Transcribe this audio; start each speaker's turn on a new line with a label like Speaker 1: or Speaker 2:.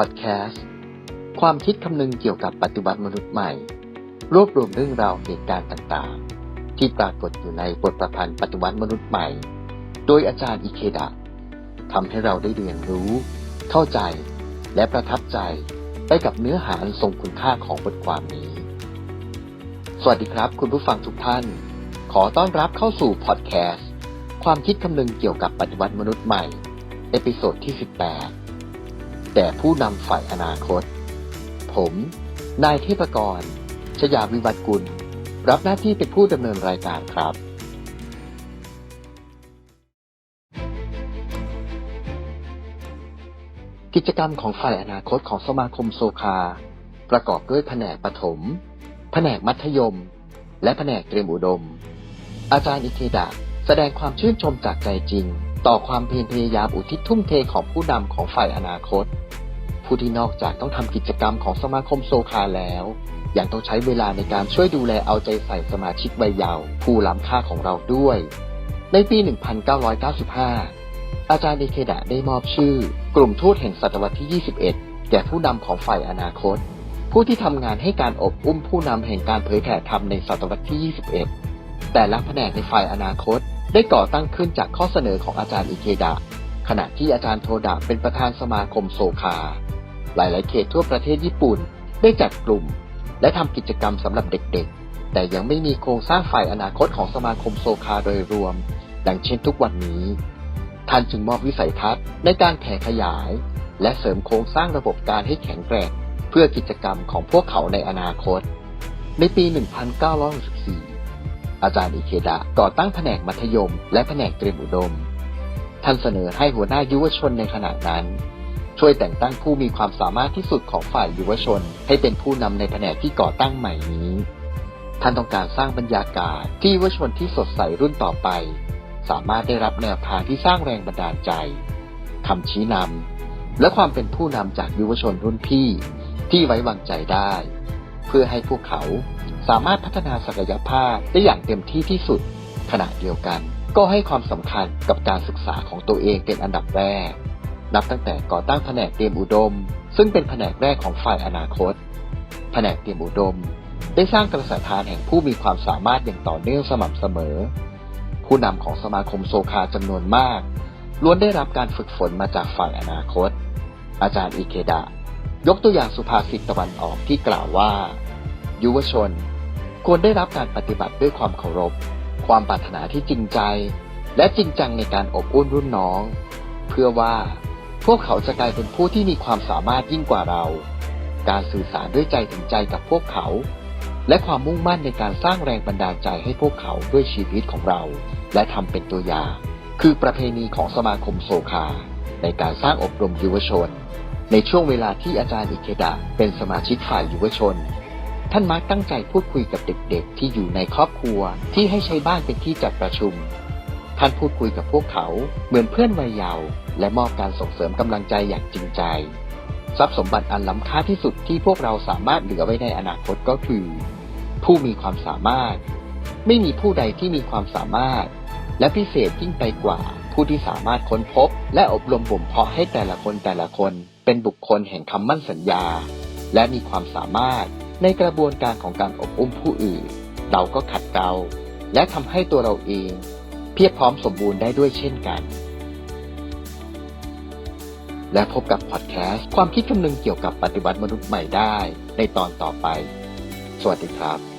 Speaker 1: พอดแคสต์ความคิดคำนึงเกี่ยวกับปฏิวัติมนุษย์ใหม่ รวบรวมเรื่องราวเหตุการณ์ต่างๆ ที่ปรากฏอยู่ในบทประพันธ์ปฏิวัติมนุษย์ใหม่ โดยอาจารย์อิเคดะทำให้เราได้เรียนรู้ เข้าใจ และประทับใจไปกับเนื้อหาอันทรงคุณค่าของบทความนี้ สวัสดีครับคุณผู้ฟังทุกท่าน ขอต้อนรับเข้าสู่พอดแคสต์ความคิดคำนึงเกี่ยวกับปฏิวัติมนุษย์ใหม่ เอพิโซดที่ 18 แต่ผู้นำฝ่ายอนาคต ผม นายเทพกร ชยาวิวัฒกุล รับหน้าที่เป็นผู้ดำเนินรายการครับ กิจกรรมของฝ่ายอนาคตของสมาคมโซคา ประกอบด้วยแผนกประถมแผนกมัธยม และแผนกเตรียมอุดม อาจารย์อิเคดะแสดงความชื่นชมจากใจจริง ต่อความเพียรพยายามอุทิศทุ่มเทของผู้นำของฝ่ายอนาคต ผู้ที่นอกจากต้องทำกิจกรรมของสมาคมโซคาแล้วยังต้องใช้เวลาในการช่วยดูแลเอาใจใส่สมาชิกวัยเยาว์ผู้ล้ำค่าของเราด้วย ในปี 1995 อาจารย์อิเคดะได้มอบชื่อ กลุ่มทูตแห่งศตวรรษที่ 21 แก่ผู้นำของฝ่ายอนาคต ผู้ที่ทำงานให้การอบอุ้มผู้นำแห่งการเผยแผ่ธรรมในศตวรรษที่ 21 แต่ละแผนกในฝ่ายอนาคต ได้ก่อตั้งขึ้นจากข้อเสนอของอาจารย์อิเคดะ ขณะที่อาจารย์โทดะเป็นประธานสมาคมโซคา หลาย ๆ เขตทั่วประเทศญี่ปุ่น ได้จัดกลุ่ม และทำกิจกรรมสำหรับเด็ก ๆ แต่ยังไม่มีโครงสร้างฝ่ายอนาคตของสมาคมโซคาโดยรวม ดังเช่นทุกวันนี้ ท่านจึงมอบวิสัยทัศน์ในการแผ่ขยาย และเสริมโครงสร้างระบบการให้แข็งแกร่งเพื่อกิจกรรมของพวกเขาในอนาคต ในปี 1964 อาจารย์อิเคดะก่อตั้งแผนกมัธยม และแผนกเตรียมอุดม ท่านเสนอให้หัวหน้ายุวชนในขณะนั้น ช่วยแต่งตั้งผู้มีความสามารถที่สุดของฝ่ายยุวชน ให้เป็นผู้นำในแผนกที่ก่อตั้งใหม่นี้ ท่านต้องการสร้างบรรยากาศที่ยุวชนที่สดใสรุ่นต่อไป สามารถได้รับแนวทางที่สร้างแรงบันดาลใจคำชี้นำและความเป็นผู้นำจากยุวชนรุ่นพี่ที่ไว้วางใจได้ เพื่อให้พวกเขาสามารถพัฒนาศักยภาพได้อย่างเต็มที่ที่สุด ขณะเดียวกัน ก็ให้ความสำคัญกับการศึกษาของตัวเองเป็นอันดับแรก นับตั้งแต่ก่อตั้งแผนกเตรียมอุดม ซึ่งเป็นแผนกแรกของฝ่ายอนาคต แผนกเตรียมอุดม ได้สร้างกระแสทานแห่งผู้มีความสามารถอย่างต่อเนื่องสม่ำเสมอ ผู้นำของสมาคมโซคาจำนวนมากล้วนได้รับการฝึกฝนมาจากฝ่ายอนาคต อาจารย์อิเคดะ ยกตัวอย่างสุภาษิตตะวันออกที่กล่าวว่า ยุวชน ควรได้รับการปฏิบัติด้วยความเคารพ ความปรารถนาที่จริงใจ และจริงจังในการอบอุ้นรุ่นน้อง เพื่อว่าพวกเขาจะกลายเป็นผู้ที่มีความสามารถยิ่งกว่าเรา การสื่อสารด้วยใจถึงใจกับพวกเขา และความมุ่งมั่นในการสร้างแรงบันดาลใจให้พวกเขาด้วยชีวิตของเรา และทำเป็นตัวอย่าง คือประเพณีของสมาคมโซคา ในการสร้างอบรมยุวชน ในช่วงเวลาที่อาจารย์อิเคดะเป็นสมาชิกฝ่ายยุวชน ท่านมักตั้งใจพูดคุยกับเด็กๆ ที่อยู่ในครอบครัวที่ให้ใช้บ้านเป็นที่จัดประชุม ท่านพูดคุยกับพวกเขาเหมือนเพื่อนวัยเยาว์และมอบการส่งเสริมกำลังใจอย่างจริงใจ ทรัพย์สมบัติอันล้ำค่าที่สุดที่พวกเราสามารถเหลือไว้ในอนาคตก็คือ ผู้มีความสามารถ ไม่มีผู้ใดที่มีความสามารถ และพิเศษยิ่งไปกว่าผู้ที่สามารถค้นพบ และอบรมบ่มเพาะให้แต่ละคนแต่ละคน เป็นบุคคลแห่งคำมั่นสัญญา และมีความสามารถในกระบวนการของการอบอุ้มผู้อื่น เราก็ขัดเกลาและทำให้ตัวเราเอง เพียบพร้อมสมบูรณ์ได้ด้วยเช่นกัน และพบกับพอดแคสต์ความคิดคำนึงเกี่ยวกับปฏิวัติมนุษย์ใหม่ได้ในตอนต่อไป สวัสดีครับ